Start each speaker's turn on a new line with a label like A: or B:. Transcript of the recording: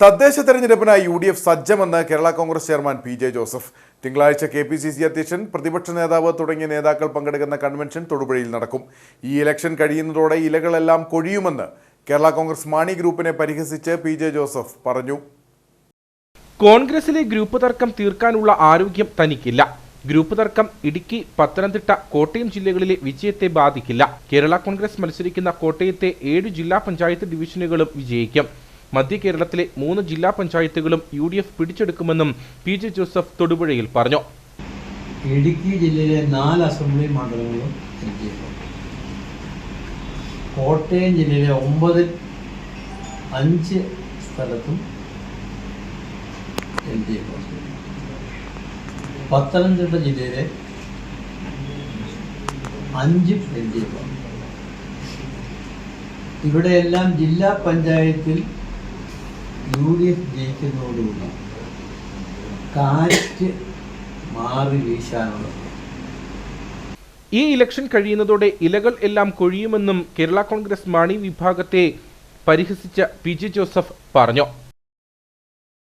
A: തദ്ദേശ തെരഞ്ഞെടുപ്പിനായി U D F സജ്ജമെന്ന് Kerala Congress chairman P J Joseph. തിങ്കളാഴ്ച കെ പി സി സി അധ്യക്ഷൻ പ്രതിപക്ഷ നേതാവ് തുടങ്ങിയ നേതാക്കൾ പങ്കെടുക്കുന്ന കൺവെൻഷൻ തൊടുപുഴയിൽ നടക്കും. ഈ ഇലക്ഷൻ കഴിയുന്നതോടെ ഇലകളെല്ലാം കൊഴിയുമെന്ന് കേരള കോൺഗ്രസ് മാണി ഗ്രൂപ്പിനെ പരിഹസിച്ച് പി ജെ ജോസഫ് പറഞ്ഞു.
B: കോൺഗ്രസിലെ ഗ്രൂപ്പ് തർക്കം തീർക്കാനുള്ള ആരോഗ്യം തനിക്കില്ല. ഗ്രൂപ്പ് തർക്കം ഇടുക്കി പത്തനംതിട്ട കോട്ടയം ജില്ലകളിലെ വിജയത്തെ ബാധിക്കില്ല. കേരള കോൺഗ്രസ് മത്സരിക്കുന്ന കോട്ടയത്തെ ഏഴ് ജില്ലാ പഞ്ചായത്ത് ഡിവിഷനുകളും വിജയിക്കും. മധ്യ കേരളത്തിലെ മൂന്ന് ജില്ലാ പഞ്ചായത്തുകളും യു ഡി എഫ് പിടിച്ചെടുക്കുമെന്നും പി ജെ ജോസഫ് തൊടുപുഴയിൽ പറഞ്ഞു.
C: ഇടുക്കി ജില്ലയിലെ നാല് അസംബ്ലി മണ്ഡലങ്ങളും എൽ ഡി എഫ് കോട്ടയം ജില്ലയിലെ ഒമ്പതിൽ അഞ്ച് സ്ഥലത്തും എൽ ഡി എഫ് പത്തനംതിട്ട ജില്ലയിലെ അഞ്ചും എൽ ഡി എഫ് ഇവിടെയെല്ലാം ജില്ലാ പഞ്ചായത്തിൽ യു ഡി എഫ് ജയിക്കുന്നതോടുകൂടി കാറ്റ് മാറി വീശാനുള്ള
B: ഈ ഇലക്ഷൻ കഴിയുന്നതോടെ ഇലകൾ എല്ലാം കൊഴിയുമെന്നും കേരള കോൺഗ്രസ് മാണി വിഭാഗത്തെ പരിഹസിച്ച പി ജെ ജോസഫ് പറഞ്ഞു.